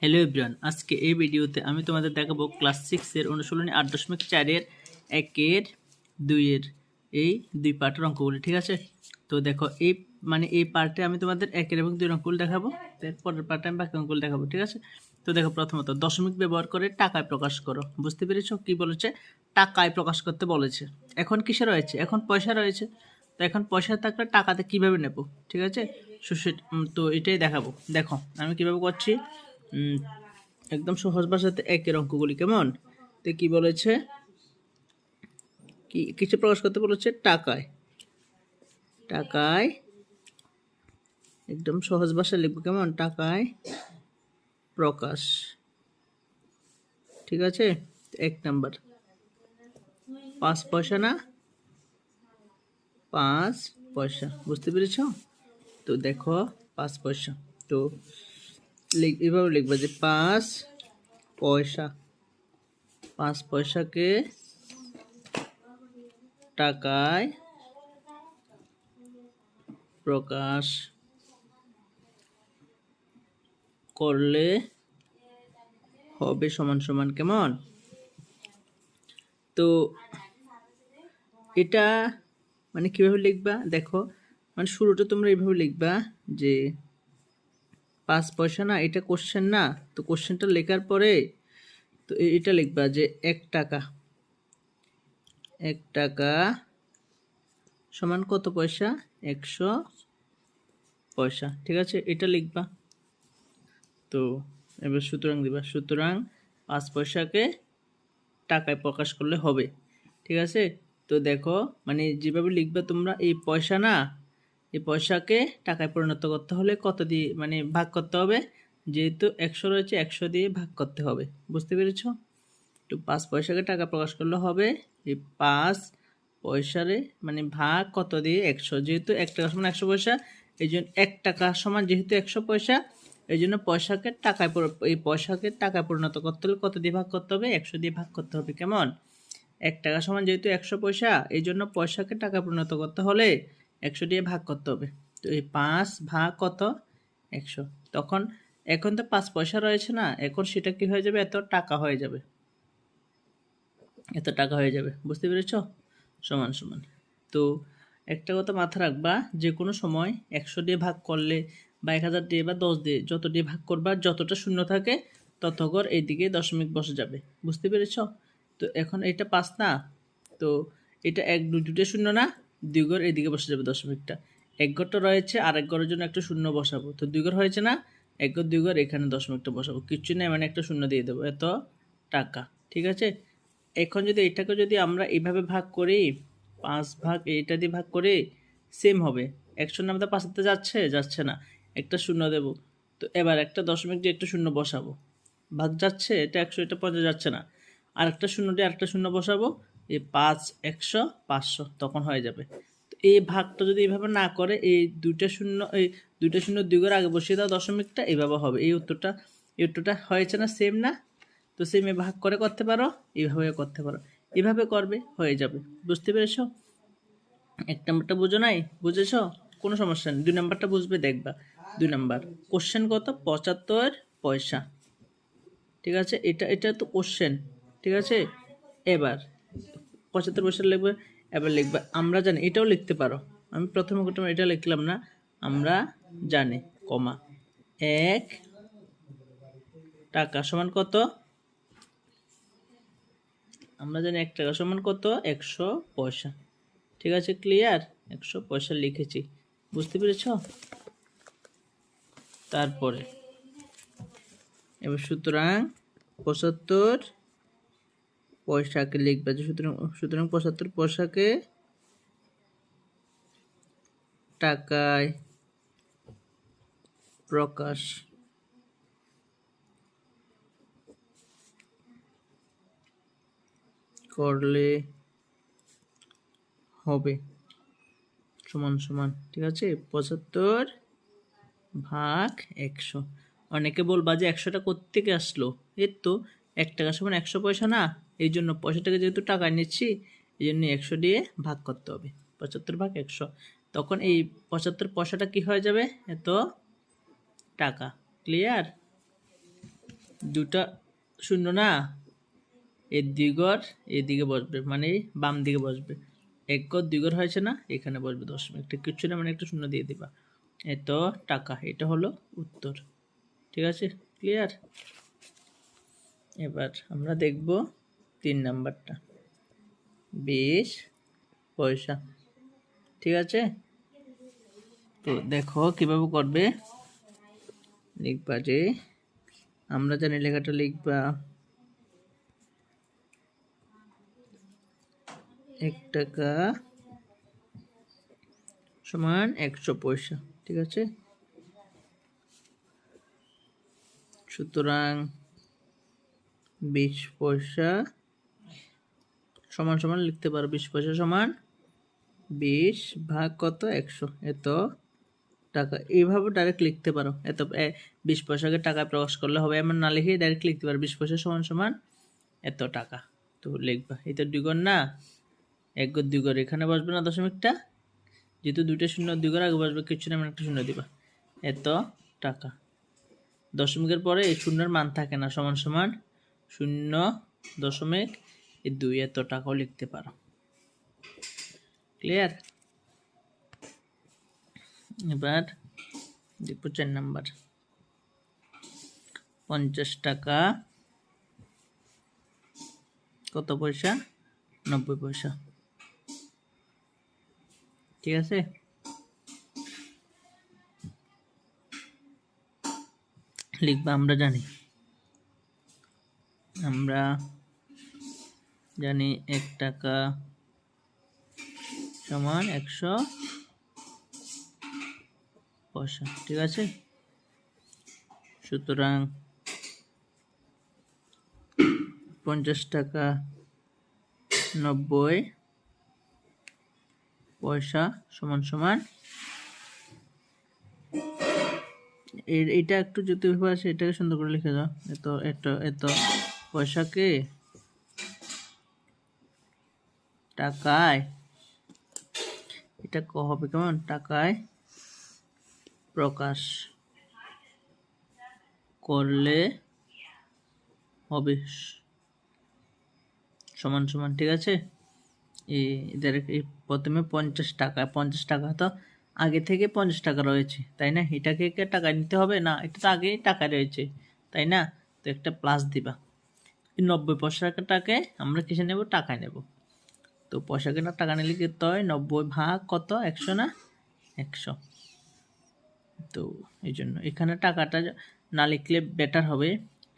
Hello everyone আজকে এই ভিডিওতে আমি তোমাদের দেখাবো ক্লাস সিক্সের অনুশীলনী আট দশমিক চারের, একের, দুইয়ের, এই দুই পার্টের অঙ্কগুলি, ঠিক আছে? তো দেখো, এই মানে এই পার্টে আমি তোমাদের একের এবং দুই অঙ্কগুলি দেখাবো পরের পার্টে আমি বাকি অঙ্কগুলি দেখাবো, ঠিক আছে? তো দেখো, প্রথমত দশমিক ব্যবহার করে টাকায় প্রকাশ করো, বুঝতে পেরেছ কি বলেছে? টাকায় প্রকাশ করতে বলেছে। এখন কিসে রয়েছে? এখন পয়সা রয়েছে। তো এখন পয়সা থাকলে টাকাতে কীভাবে নেব, ঠিক আছে? উম, তো এটাই দেখাবো। দেখো আমি কীভাবে করছি? একদম সহজ ভাষাতে একের অঙ্কগুলি কেমন? তো কি বলেছে? কি কিছু প্রকাশ করতে বলেছে? টাকায়। টাকায় একদম সহজ ভাষায় লিখব কেমন? টাকায় প্রকাশ। ঠিক আছে? এক নাম্বার। পাঁচ পয়সা না? পাঁচ পয়সা। বুঝতে পেরেছ? তো দেখো, পাঁচ পয়সা। তো এভাবে লিখবা যে পাঁচ পয়সা। পাঁচ পয়সাকে টাকায় প্রকাশ করলে হবে সমান সমান কেমন? তো এটা মানে কীভাবে লিখবা? দেখো মানে শুরুটা তোমরা এইভাবে লিখবা যে, পাঁচ পয়সা না, এটা কোশ্চেন না। তো কোশ্চেনটা লেখার পরে তো এটা লিখবা যে, এক টাকা। এক টাকা সমান কত পয়সা? একশো পয়সা। ঠিক আছে? এটা লিখবা। তো এবার সুতরাং দিবা। সুতরাং পাঁচ পয়সাকে টাকায় প্রকাশ করলে হবে। ঠিক আছে? তো দেখো মানে যেভাবে লিখবে তোমরা, এই পয়সা না এই পয়সাকে টাকায় পরিণত করতে হলে কত দিয়ে মানে ভাগ করতে হবে? যেহেতু একশো রয়েছে, একশো দিয়ে ভাগ করতে হবে। বুঝতে পেরেছ? তো পাঁচ পয়সাকে টাকা প্রকাশ করলে হবে এই পাঁচ পয়সারে মানে ভাগ কত দিয়ে? একশো। যেহেতু এক টাকা সমান একশো পয়সা, এই জন্য এক টাকা সমান যেহেতু একশো পয়সা, এই জন্য পয়সাকে টাকায় এই পয়সাকে টাকায় পরিণত করতে হলে কত দিয়ে ভাগ করতে হবে? একশো দিয়ে ভাগ করতে হবে। কেমন? এক টাকা সমান যেহেতু একশো পয়সা, এই জন্য পয়সাকে টাকা পরিণত করতে হলে একশো দিয়ে ভাগ করতে হবে। তো এই পাঁচ ভাগ কত? একশো। তখন এখন তো পাঁচ পয়সা রয়েছে না, এখন সেটা কি হয়ে যাবে? এত টাকা হয়ে যাবে। এত টাকা হয়ে যাবে। বুঝতে পেরেছ? সমান সমান। তো একটা কথা মাথা রাখবা, যে কোনো সময় একশো দিয়ে ভাগ করলে বা এক হাজার দিয়ে বা দশ দিয়ে যত দিয়ে ভাগ করবা, যতটা শূন্য থাকে, তত ঘর এইদিকে দশমিক বসে যাবে। বুঝতে পেরেছ? তো এখন এটা পাঁচ না, তো এটা এক দুটো শূন্য না দুই ঘর এইদিকে বসে যাবে দশমিকটা। এক ঘরটা রয়েছে আর এক ঘরের জন্য একটা শূন্য বসাবো। তো দুই ঘর হয়েছে না? এক ঘর, দুই ঘর, এখানে দশমিকটা বসাবো। কিচ্ছু নেই মানে একটা শূন্য দিয়ে দেবো। এত টাকা, ঠিক আছে? এখন যদি এটাকে যদি আমরা এইভাবে ভাগ করি, পাঁচ ভাগ এইটা দিয়ে ভাগ করি সেম হবে। একশো নামতে পাঁচাতে যাচ্ছে? যাচ্ছে না। একটা শূন্য দেব। তো এবার একটা দশমিক দিয়ে একটা শূন্য বসাবো। ভাগ যাচ্ছে, এটা একশো, এটা পঞ্চাশ যাচ্ছে না। আর একটা শূন্য দিয়ে আরেকটা শূন্য বসাবো। এই পাঁচ, একশো, পাঁচশো তখন হয়ে যাবে। তো এই ভাগটা যদি এইভাবে না করে, এই দুইটা শূন্য, এই দুইটা শূন্য দুই করে আগে বসিয়ে দাও দশমিকটা এইভাবে হবে। এই উত্তরটা এই উত্তরটা হয়েছে না সেম না? তো সেমে ভাগ করে করতে পারো, এইভাবে করতে পারো। এভাবে করবে, হয়ে যাবে। বুঝতে পেরেছ? এক নম্বরটা বুঝো নাই? বুঝেছ? কোনো সমস্যা নেই। দুই নাম্বারটা বুঝবে, দেখবা। দুই নাম্বার কোশ্চেন কত? পঁচাত্তর পয়সা। ঠিক আছে? এটা এটা তো কোশ্চেন ঠিক আছে? এবার পঁচাত্তর পয়সা লিখবে, এবার লিখবে। আমরা জানি, এটাও লিখতে পারো। আমি প্রথমে প্রথমে এটা লিখলাম না। আমরা জানি, কমা এক টাকা সমান কত? আমরা জানি এক টাকা সমান কত? একশো পয়সা। ঠিক আছে ক্লিয়ার একশো পয়সা লিখেছি। বুঝতে পেরেছ? তারপরে, এবার সুতরাং পঁচাত্তর পয়সাকে লিখবে যে সুতরাং সুতরাং পঁচাত্তর পয়সাকে টাকায় প্রকাশ। করলে হবে। সমান সমান, ঠিক আছে? পঁচাত্তর ভাগ একশো। অনেকে বলবা যে একশোটা কোত্থেকে আসলো? এর তো, এক টাকা সমান একশো পয়সা না? এই জন্য পয়সাটাকে যেহেতু টাকা নিচ্ছি, এই জন্য একশো দিয়ে ভাগ করতে হবে। পঁচাত্তর ভাগ একশো। তখন এই পঁচাত্তর পয়সাটা কি হয়ে যাবে? এত টাকা। ক্লিয়ার দুটা শূন্য না? এর দ্বিগর এদিকে বসবে। মানে বাম দিকে বসবে। এক গর দুই ঘর হয়েছে না? এখানে বসবে দশমিকটা কিচ্ছু না মানে একটা শূন্য দিয়ে দিবা। এত টাকা। এটা হলো উত্তর। ঠিক আছে? ক্লিয়ার এবার আমরা দেখব তিন নাম্বারটা। বিশ পয়সা। ঠিক আছে? তো দেখো কীভাবে করবে? লিখবা যে, আমরা জানি লেখাটা লিখবা এক টাকা সমান একশো পয়সা। ঠিক আছে? সুতরাং বিশ পয়সা সমান সমান লিখতে পারো। বিশ পয়সা সমান বিশ ভাগ কত? একশো। এত টাকা। এইভাবে ডাইরেক্ট লিখতে পারো। এত বিশ পয়সাকে টাকায় প্রকাশ করলে হবে এমন না লিখে ডাইরেক্ট লিখতে পারো। বিশ পয়সা সমান সমান এত টাকা। তো লিখবা। এটা দুইগর না, এক গর দুই এখানে বসবে না দশমিকটা? যেহেতু দুইটা শূন্য, দুই ঘর আগে বসবে, কিছু না একটা শূন্য দিবা। এত টাকা। দশমিকের পরে এই শূন্যের মান থাকে না। সমান সমান শূন্য দশমিক এই দুই এত টাকাও লিখতে পারো। ক্লিয়ার এবার দেখব চার নাম্বার। পঞ্চাশ টাকা। কত পয়সা? নব্বই পয়সা। ঠিক আছে? লিখবা, আমরা জানি। আমরা জানি এক টাকা সমান একশো পয়সা, ঠিক আছে? সুতরাং পঞ্চাশ টাকা নব্বই পয়সা সমান সমান। এটা একটু যদি আসে এটাকে সুন্দর করে লিখে দাও। এত এত এত পয়সাকে টাকায়। এটা ক হবে কেমন? টাকায় প্রকাশ করলে হবে সমান সমান, ঠিক আছে? এদের প্রথমে পঞ্চাশ টাকা পঞ্চাশ টাকা তো আগে থেকে পঞ্চাশ টাকা রয়েছে, তাই না? এটাকে টাকা নিতে হবে? না, এটা তো আগেই টাকা রয়েছে, তাই না? তো একটা প্লাস দিবা। নব্বই পয়সাটাকে আমরা কিসে নেব? টাকায় নেব। তো পয়সা না টাকা নিলে কি হয়? নব্বই ভাগ কত? একশো না? একশো। তো এই জন্য এখানে টাকাটা না লিখলে বেটার হবে।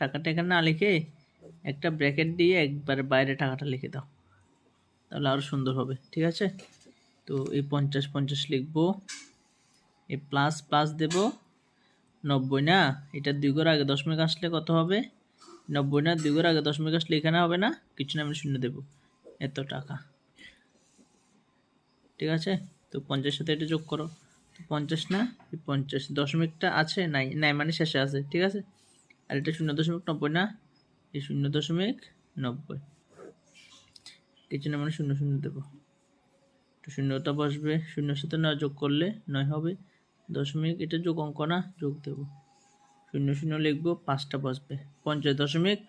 টাকাটা এখানে না লিখে একটা ব্র্যাকেট দিয়ে একবার বাইরে টাকাটা লিখে দাও। তাহলে আরও সুন্দর হবে, ঠিক আছে? তো এই পঞ্চাশ পঞ্চাশ লিখব। এই প্লাস প্লাস দেব। নব্বই না? এটা দুই ঘর আগে দশমিক আসলে কত হবে? নব্বই না? দুই ঘর আগে দশমিক আসলে এখানে হবে না? কিছু না, আমি শূন্য দেবো। এত টাকা। ঠিক আছে? তো পঞ্চাশ সাথে এটা যোগ করো। তো পঞ্চাশ না? পঞ্চাশ দশমিকটা আছে? নাই। নাই মানে শেষে আছে, ঠিক আছে? আর এটা শূন্য দশমিক নব্বই না? এই শূন্য দশমিক নব্বই। কিছু না মানে শূন্য শূন্য দেবো। তো শূন্যটা বসবে। শূন্যের সাথে নয় যোগ করলে নয় হবে। দশমিক, এটা যোগ অঙ্ক না? যোগ দেবো। শূন্য শূন্য লিখব, পাঁচটা বসবে। পঞ্চাশ দশমিক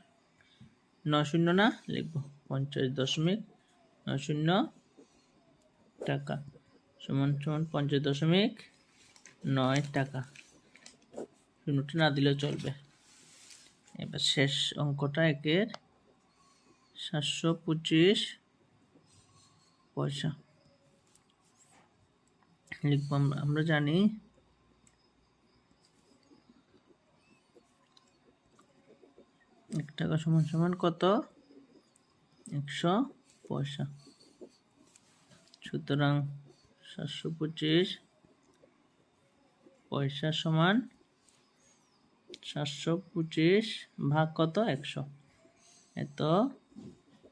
নয় শূন্য না? লিখব। পঞ্চাশ দশমিক নয় শূন্য টাকা। সমান সমান পঞ্চাশ দশমিক নয় টাকা। শূন্যটা না দিলেও চলবে। এবার শেষ অঙ্কটা একের সাতশো পঁচিশ পয়সা। লিখব আমরা জানি এক টাকা সমান সমান কত? একশো পয়সা। সুতরাং সাতশো পঁচিশ পয়সা সমান সাতশো পঁচিশ ভাগ কত? একশো। এত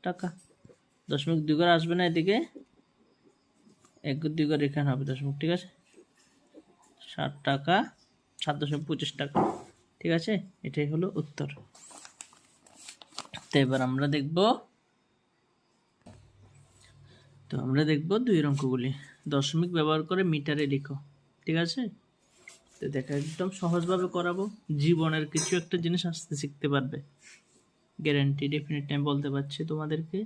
টাকা। দশমিক দুই করে আসবে না এদিকে? এক দুই করে এখানে হবে দশমিক, ঠিক আছে? ষাট টাকা, সাত দশমিক পঁচিশ টাকা, ঠিক আছে? এটাই হলো উত্তর। তো এবার আমরা দেখব তো আমরা দেখব দুই অঙ্কগুলি। দশমিক ব্যবহার করে মিটারে লিখো, ঠিক আছে? তো দেখো, একদম সহজভাবে করাবো। জীবনের কিছু একটা জিনিস আসতে শিখতে পারবে। গ্যারান্টি ডেফিনেটলি আমি বলতে পারছি তোমাদেরকে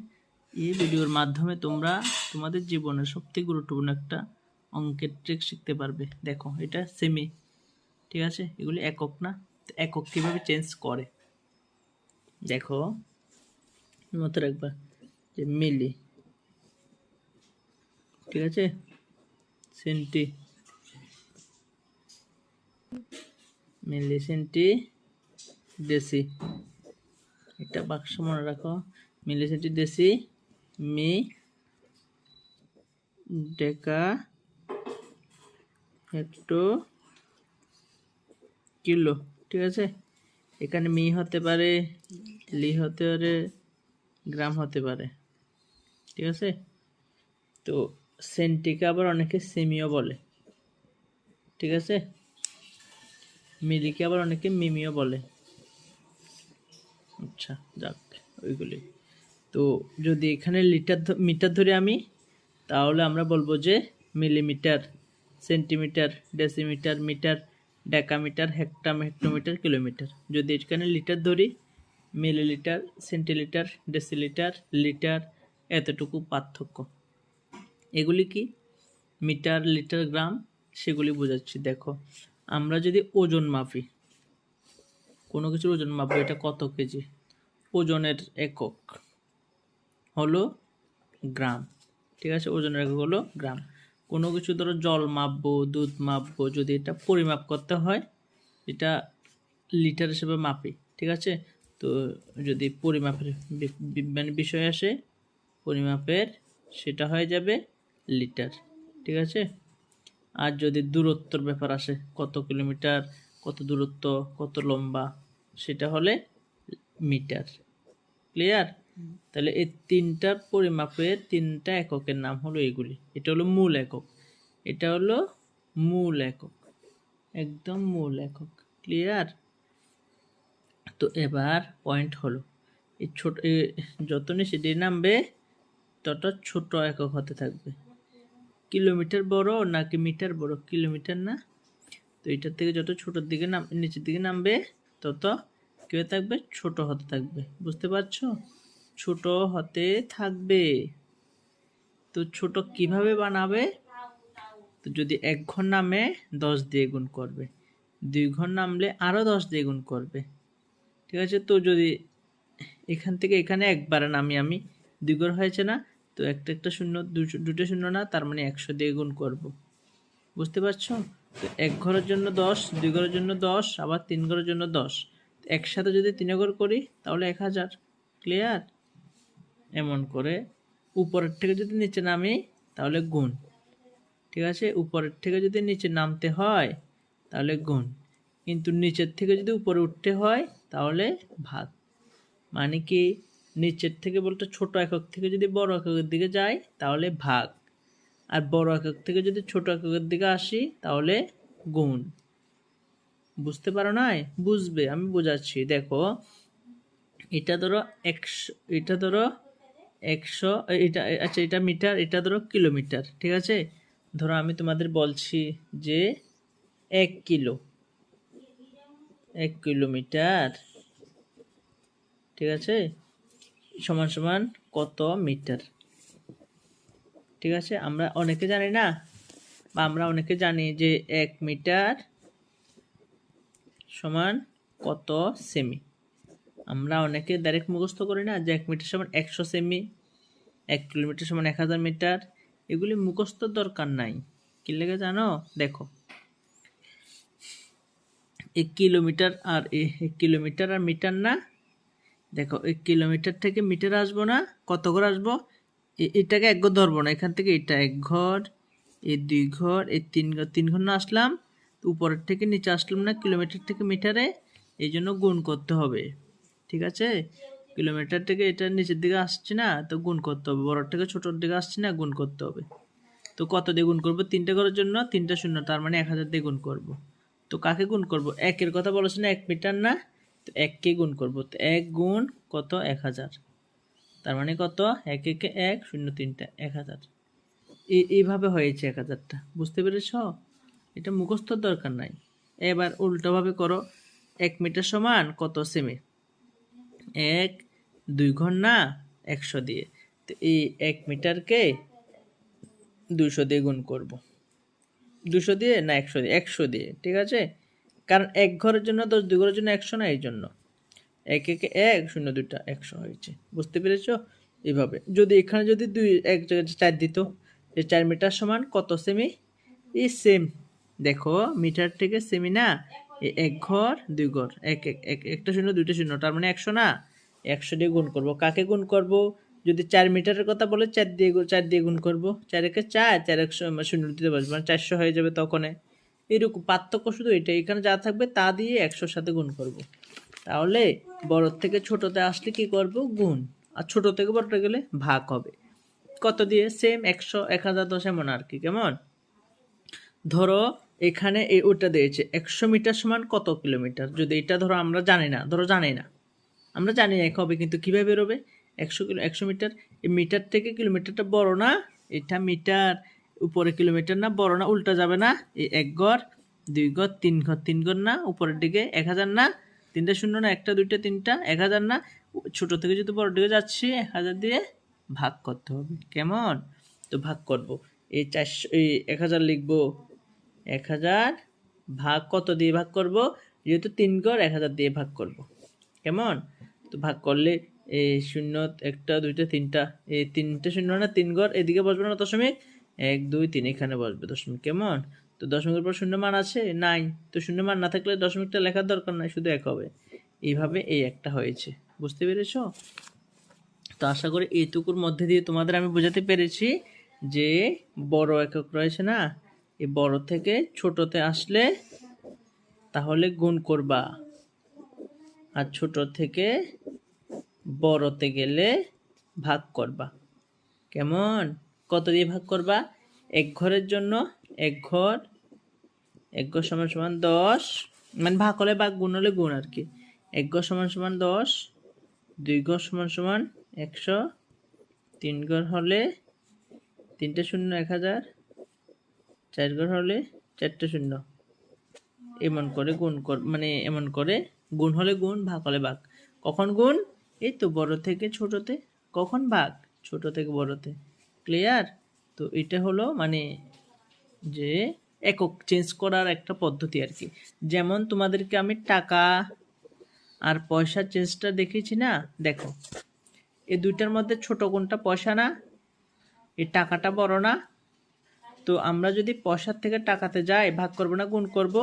এই ভিডিওর মাধ্যমে তোমরা তোমাদের জীবনের সবথেকে গুরুত্বপূর্ণ একটা অঙ্কের ট্রিক শিখতে পারবে। দেখো, এটা সেমি ঠিক আছে? এগুলি একক না একক কীভাবে চেঞ্জ করে? দেখো মতো রাখবা যে মিলি ঠিক আছে? সেন্টি। মিলি সেন্টি, দেশি। একটা বাক্স মনে রাখো। মিলি সেন্টি, দেশি, মি, ডেকা, হেক্টো, কিলো। ঠিক আছে? এখানে মি হতে পারে, লি হতে পারে, গ্রাম হতে পারে। ঠিক আছে? তো সেন্টিকে আবার অনেকে সেমিও বলে। ঠিক আছে? মিলিকে আবার অনেকে মিমিও বলে। আচ্ছা যাক, ওইগুলি। তো যদি এখানে লিটার মিটার ধরে আমি, তাহলে আমরা বলব যে millimetre, centimetre, decimetre, metre, decametre হেক্টাম hectometre, kilometre. যদি এখানে লিটার ধরি, মিলিলিটার, সেন্টিলিটার, ডেসিলিটার, লিটার, এতটুকু পার্থক্য। এগুলি কি? মিটার, লিটার, গ্রাম, সেগুলি বোঝাচ্ছি। দেখো, আমরা যদি ওজন মাপি, কোনো কিছুর ওজন মাপবো, এটা কত কেজি? ওজনের একক হলো গ্রাম, ঠিক আছে? ওজনের একক হলো গ্রাম। কোনো কিছু ধরো জল মাপবো, দুধ মাপবো, যদি এটা পরিমাপ করতে হয়, এটা লিটার হিসেবে মাপি, ঠিক আছে? তো যদি পরিমাপের বিজ্ঞানী বিষয় আসে, পরিমাপের, সেটা হয়ে যাবে লিটার ঠিক আছে? আর যদি দূরত্বর ব্যাপার আসে কত কিলোমিটার কত দূরত্ব কত লম্বা সেটা হলে মিটার ক্লিয়ার? তাহলে এই তিনটা পরিমাপের তিনটা এককের নাম হলো এগুলি এটা হলো মূল একক। এটা হলো মূল একক। একদম মূল একক। ক্লিয়ার? তো এবার পয়েন্ট হলো। এই ছোট যত নিচে নামবে তত ছোট একক হতে থাকবে। কিলোমিটার বড় নাকি মিটার বড়? কিলোমিটার না? তো এটার থেকে যত ছোটোর দিকে নাম, নিচের দিকে নামবে, তত কি হতে থাকবে? ছোট হতে থাকবে। বুঝতে পারছ? ছোট হতে থাকবে। তো ছোট কীভাবে বানাবে? তো যদি এক ঘর নামে দশ দিয়ে গুণ করবে। দুই ঘর নামলে আরও দশ দিয়ে গুণ করবে। ঠিক আছে? তো যদি এখান থেকে এখানে একবারে নামি আমি, দুই ঘর হয়েছে না? তো একটা একটা শূন্য দুটো- শূন্য না, তার মানে একশো দিয়ে গুণ করব। বুঝতে পারছ? তো এক ঘরের জন্য দশ, দুই ঘরের জন্য দশ, আবার তিন ঘরের জন্য দশ। একসাথে যদি তিন ঘর করি, তাহলে এক হাজার। ক্লিয়ার এমন করে উপরের থেকে যদি নিচে নামি, তাহলে গুণ। ঠিক আছে? উপরের থেকে যদি নিচে নামতে হয়, তাহলে গুণ। কিন্তু নিচের থেকে যদি উপরে উঠতে হয়, তাহলে ভাত মানে কি? নিচের থেকে বলতে ছোট একক থেকে যদি বড় এককের দিকে যাই, তাহলে ভাগ। আর বড় একক থেকে যদি ছোট এককের দিকে আসি, তাহলে গুণ। বুঝতে পারো নাই? বুঝবে, আমি বোঝাচ্ছি। দেখো, এটা ধরো একশো, এটা ধরো একশো, এটা আচ্ছা এটা মিটার, এটা ধরো কিলোমিটার, ঠিক আছে? ধরো আমি তোমাদের বলছি যে এক কিলো। এক কিলোমিটার, ঠিক আছে? সমান সমান কত মিটার? ঠিক আছে? আমরা অনেকে জানি না? বা আমরা অনেকে জানি যে এক মিটার সমান কত সেমি? আমরা অনেকে ডাইরেক্ট মুখস্থ করি না যে এক মিটার সমান একশো সেমি, এক কিলোমিটার সমান এক হাজার মিটার। এগুলি মুখস্থ দরকার নাই। কি লেগে জানো? দেখো। এক কিলোমিটার আর এক কিলোমিটার আর মিটার না দেখো এক কিলোমিটার থেকে মিটার আসব না, কত ঘর আসব? এটাকে এক ঘর ধরবো না, এখান থেকে এটা এক ঘর এই দুই ঘর এই তিন ঘর তিন ঘর না আসলাম উপরের থেকে নিচে আসলাম না, কিলোমিটার থেকে মিটারে, এই জন্য গুণ করতে হবে, ঠিক আছে? কিলোমিটার থেকে এটা নিচের দিকে আসছে না, তো গুণ করতে হবে, বড়োর থেকে ছোটোর দিকে আসছে না, গুণ করতে হবে, তো কত দিয়ে গুণ করব? তিনটা ঘরের জন্য তিনটা শূন্য, তার মানে এক হাজার দিয়ে গুণ করব, তো কাকে গুণ করব? একের কথা বলেছে না, এক মিটার না তো এককে গুণ করব। তো এক গুণ কত? এক হাজার। তার মানে কত? এক একে এক, শূন্য তিনটা, এক হাজার। এই এইভাবে হয়েছে এক হাজারটা। বুঝতে পেরেছ? এটা মুখস্থর দরকার নাই। এবার উল্টোভাবে করো। এক মিটার সমান কত সেমি? এক, দুই ঘর না একশো দিয়ে। তো এই এক মিটারকে দুশো দিয়ে গুণ করব। দুশো দিয়ে না একশো দিয়ে? একশো দিয়ে। ঠিক আছে? কারণ এক ঘরের জন্য দশ, দুই ঘরের জন্য একশো না, এই জন্য। এক একে এক, শূন্য দুইটা, একশো হয়েছে। বুঝতে পেরেছ? এইভাবে। যদি এখানে যদি দুই, এক জায়গায় চার দিত যে চার মিটার সমান কত সেমি এই সেম দেখো, মিটার থেকে সেমি না? এক ঘর, দুই ঘর। এক এক এক, একটা শূন্য, দুইটা শূন্য, তার মানে একশো না? একশো দিয়ে গুণ করব। কাকে গুণ করব? যদি চার মিটারের কথা বলে, চার দিয়ে চার দিয়ে গুণ করব। চার একে চার চার একশো শূন্য দিতে বসবো মানে চারশো হয়ে যাবে তখন। এরকম পার্থক্য শুধু এটা এখানে যা থাকবে তা দিয়ে একশোর সাথে গুণ করব। তাহলে বড় থেকে ছোটতে আসলে কি করব? গুণ। আর ছোট থেকে বড়তে গেলে ভাগ হবে। কত দিয়ে? সেম একশো, এক হাজার, দশ এমন আর কি, কেমন? ধরো এখানে এই ওটা দিয়েছে, একশো মিটার সমান কত কিলোমিটার? যদি এটা ধরো আমরা জানি না, ধরো জানি না। আমরা জানি এক হবে কিন্তু কীভাবে বেরোবে? একশো কিলো, একশো মিটার, এই মিটার থেকে কিলোমিটারটা বড় না? এটা মিটার। উপরে কিলোমিটার না, বড় না, উল্টা যাবে না। এই এক ঘর দুই ঘর তিন ঘর তিন ঘর না, উপরের দিকে এক হাজার না, তিনটা শূন্য না, একটা, দুইটা, তিনটা, এক হাজার না। ছোট থেকে যদি বড় দিকে যাচ্ছি, এক হাজার দিয়ে ভাগ করতে হবে। কেমন? তো ভাগ করব। এই চারশো, এই এক হাজার লিখব। এক হাজার ভাগ কত দিয়ে ভাগ করব? যেহেতু তিন ঘর এক হাজার দিয়ে ভাগ করব। কেমন? তো ভাগ করলে এই শূন্য, একটা, দুইটা, তিনটা, এই তিনটে শূন্য না, তিন ঘর এদিকে বসবে না দশমিক এক, দুই, তিন, এখানে বসবে। দশমিক কেমন? তো দশমিকের পর শূন্য মান আছে নাই তো শূন্য মান না থাকলে দশমিকটা লেখার দরকার নাই, শুধু এক হবে। এইভাবে এই একটা হয়েছে। বুঝতে পেরেছ? তো আশা করি এইটুকুর মধ্যে দিয়ে তোমাদের আমি বোঝাতে পেরেছি যে বড় একক রয়েছে না? এই বড় থেকে ছোটতে আসলে তাহলে গুণ করবা। আর ছোট থেকে বড়তে গেলে ভাগ করবা। কেমন? কত দিয়ে ভাগ করবা? এক ঘরের জন্য এক ঘর এক ঘর সমান সমান দশ মানে ভাগ হলে ভাগ গুণ হলে গুণ আর কি। এক ঘর সমান সমান দশ, দুই ঘর সমান সমান একশো, তিন ঘর হলে তিনটে শূন্য এক হাজার, চার ঘর হলে চারটে শূন্য। এমন করে গুণ কর মানে এমন করে গুণ হলে গুণ, ভাগ হলে ভাগ। কখন গুণ? এই তো বড় থেকে ছোটতে। কখন ভাগ? ছোট থেকে বড়তে। ক্লিয়ার তো এটা হলো মানে যে একক চেঞ্জ করার একটা পদ্ধতি আর কি। যেমন তোমাদেরকে আমি টাকা আর পয়সা চেঞ্জটা দেখিয়েছি না, দেখো। এ দুইটার মধ্যে ছোট কোনটা পয়সা না, এ টাকাটা বড় না। তো আমরা যদি পয়সার থেকে টাকাতে যাই, ভাগ করব না, গুণ করব,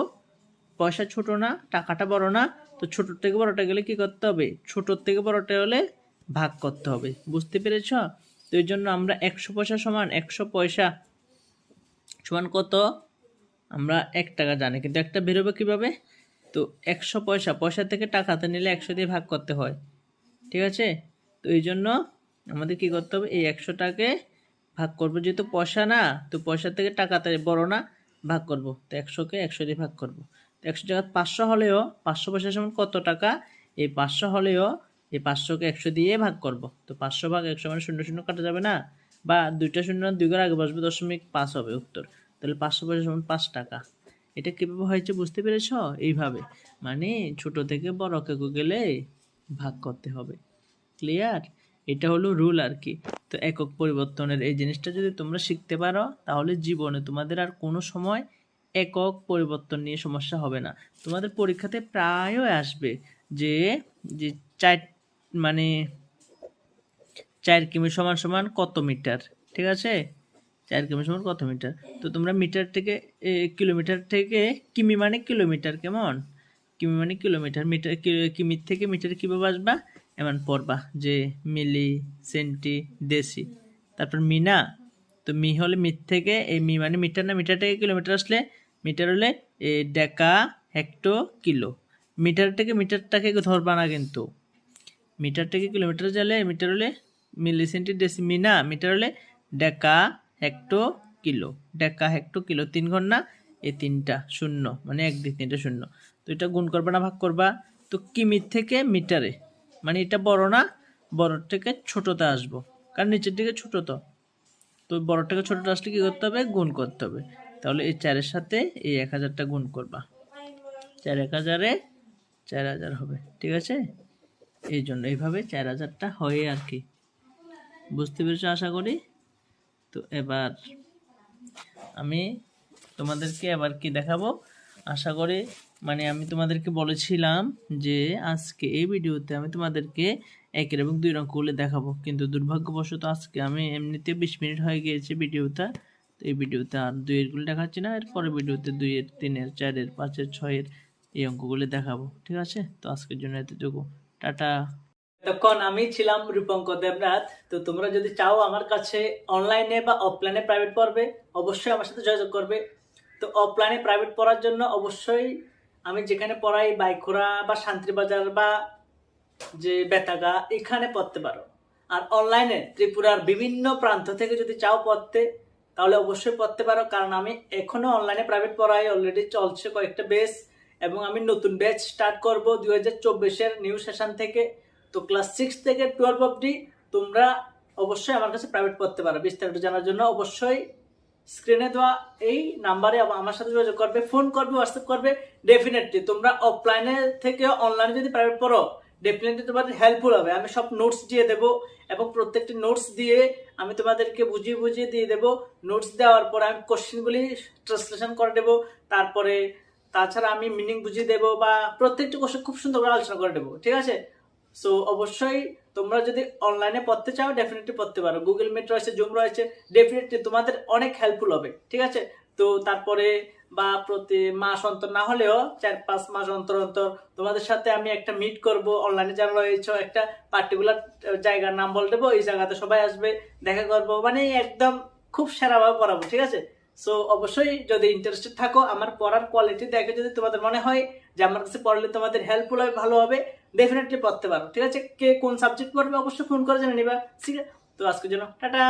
পয়সা ছোট না, টাকাটা বড় না, তো ছোট থেকে বড়টা গেলে কি করতে হবে? ছোটোর থেকে বড়টা হলে ভাগ করতে হবে। বুঝতে পেরেছ? তো এই জন্য আমরা একশো পয়সা সমান একশো পয়সা সমান কত? আমরা এক টাকা জানি, কিন্তু একটা বেরোবে কীভাবে? তো একশো পয়সা পয়সা থেকে টাকাতে নিলে একশো দিয়ে ভাগ করতে হয়, ঠিক আছে? তো এই জন্য আমাদের কি করতে হবে? এই একশোটাকে ভাগ করব, যেহেতু পয়সা না, তো পয়সা থেকে টাকাতে বড় না, ভাগ করব। তো একশোকে একশো দিয়ে ভাগ করব। তো একশো জায়গা পাঁচশো হলেও, পাঁচশো পয়সা সমান কত টাকা? এই পাঁচশো হলেও এই পাঁচশোকে একশো দিয়ে ভাগ করব। তো পাঁচশো ভাগ একশো মানে শূন্য শূন্য কাটা যাবে না? বা দুইটা শূন্য দুই ঘর আগে বসবে, দশমিক পাঁচ হবে উত্তর। তাহলে পাঁচশো পয়সা সমান পাঁচ টাকা। এটা কীভাবে হয়েছে বুঝতে পেরেছ? এইভাবে। মানে ছোট থেকে বড় কেকো গেলে ভাগ করতে হবে। ক্লিয়ার এটা হলো রুল আর কি। তো একক পরিবর্তনের এই জিনিসটা যদি তোমরা শিখতে পারো, তাহলে জীবনে তোমাদের আর কোনো সময় একক পরিবর্তন নিয়ে সমস্যা হবে না। তোমাদের পরীক্ষাতে প্রায়ই আসবে যে যে চার মানে চার কিমি সমান সমান কত মিটার? ঠিক আছে? চার কিমি সমান কত মিটার? তো তোমরা মিটার থেকে কিলোমিটার থেকে কিমি মানে কিলোমিটার কেমন? কিমি মানে কিলোমিটার। মিটার কিমির থেকে মিটার কীভাবে আসবা? এমন পড়বা যে মিলি সেন্টি দেশি। তারপর মিনা তো মি হলে মিট থেকে এই মি মানে মিটার না, মিটার থেকে কিলোমিটার আসলে মিটার হলে ডেকা হেক্টো কিলো। মিটার থেকে মিটারটাকে ধরবা না কিন্তু। মিটার থেকে কিলোমিটার গেলে মিটার হলে মিলি সেন্টি মিনা মিটার হলে deca hecto kilo, deca hecto kilo, তিন ঘর এ তিনটা শূন্য মানে এক দিক তিনটা শূন্য। তো এটা গুণ করবা না, ভাগ করবা। তো কিমির থেকে মিটারে? মানে এটা বড় না বড় থেকে ছোটতে আসব। কারণ নিচের দিকে ছোট তো তো বড় থেকে ছোটটা আসলে কী করতে হবে? গুণ করতে হবে। তাহলে এই চারের সাথে এই এক হাজারটা গুণ করবা। চার এক হাজারে চার হাজার হবে। ঠিক আছে? এই জন্য এইভাবে চার হাজারটা হয় আর কি। বুঝতে পেরেছ আশা করি? তো এবার আমি তোমাদেরকে এবার কি দেখাবো? আশা করি মানে আমি তোমাদেরকে বলেছিলাম যে আজকে এই ভিডিওতে আমি তোমাদেরকে একের এবং দুই অঙ্কগুলো দেখাবো। কিন্তু দুর্ভাগ্যবশত আজকে আমি এমনিতে বিশ মিনিট হয়ে গিয়েছে ভিডিওটা। তো এই ভিডিওতে আর দুইয়েরগুলো দেখাচ্ছি না, এর পরে ভিডিওতে দুইয়ের, তিনের, চারের, পাঁচের, ছয়ের এই অঙ্কগুলো দেখাবো। ঠিক আছে? তো আজকের জন্য এতটুকু। টাটা। তখন আমি ছিলাম রূপঙ্ক দেবনাথ। তো তোমরা যদি চাও আমার কাছে অনলাইনে বা অফলাইনে প্রাইভেট পড়বে, অবশ্যই আমার সাথে যোগাযোগ করবে। তো অফলাইনে প্রাইভেট পড়ার জন্য অবশ্যই আমি যেখানে পড়াই বাইখোড়া বা শান্তিবাজার বা যে বেতাগা, এখানে পড়তে পারো। আর অনলাইনে ত্রিপুরার বিভিন্ন প্রান্ত থেকে যদি চাও পড়তে, তাহলে অবশ্যই পড়তে পারো। কারণ আমি এখনও অনলাইনে প্রাইভেট পড়াই অলরেডি চলছে কয়েকটা বেস এবং আমি নতুন ব্যাচ স্টার্ট করব দুই হাজার চব্বিশের নিউ সেশন থেকে। তো ক্লাস সিক্স থেকে টুয়েলভ অবধি তোমরা অবশ্যই আমার কাছে প্রাইভেট পড়তে পারো। বিস্তারিত জানার জন্য অবশ্যই স্ক্রিনে দেওয়া এই নাম্বারে আমার সাথে যোগাযোগ করবে ফোন করবে হোয়াটসঅ্যাপ করবে। ডেফিনেটলি তোমরা অফলাইনে থেকে অনলাইনে যদি প্রাইভেট পড়ো ডেফিনেটলি তোমাদের হেল্পফুল হবে। আমি সব নোটস দিয়ে দেবো এবং প্রত্যেকটি নোটস দিয়ে আমি তোমাদেরকে বুঝিয়ে বুঝিয়ে দিয়ে দেবো। নোটস দেওয়ার পরে আমি কোশ্চেনগুলি ট্রান্সলেশন করে দেবো। তারপরে তাছাড়া আমি মিনিং বুঝিয়ে দেবো বা প্রত্যেকটি কোশ্চেন খুব সুন্দর করে আলোচনা করে দেবো ঠিক আছে? সো অবশ্যই তোমরা যদি অনলাইনে পড়তে চাও ডেফিনেটলি পড়তে পারো। গুগল মিট রয়েছে জুম রয়েছে ডেফিনেটলি তোমাদের অনেক হেল্পফুল হবে, ঠিক আছে? তো তারপরে বা প্রতি মাস অন্তর না হলেও চার পাঁচ মাস অন্তর অন্তর তোমাদের সাথে আমি একটা মিট করব। অনলাইনে যারা রয়েছে, একটা পার্টিকুলার জায়গার নাম বলে দেবো, এই জায়গাতে সবাই আসবে, দেখা করব মানে একদম খুব সেরাভাবে পড়াবো, ঠিক আছে? সো অবশ্যই যদি ইন্টারেস্টেড থাকো, আমার পড়ার কোয়ালিটি দেখে যদি তোমাদের মনে হয় যে আমার কাছে পড়লে তোমাদের হেল্পফুল হবে, ভালো হবে ডেফিনেটলি পড়তে পারো, ঠিক আছে? কে কোন সাবজেক্ট পড়বে অবশ্যই ফোন করে জেনে নিবা। ঠিক আছে তো আজকের জন্য, টাটা!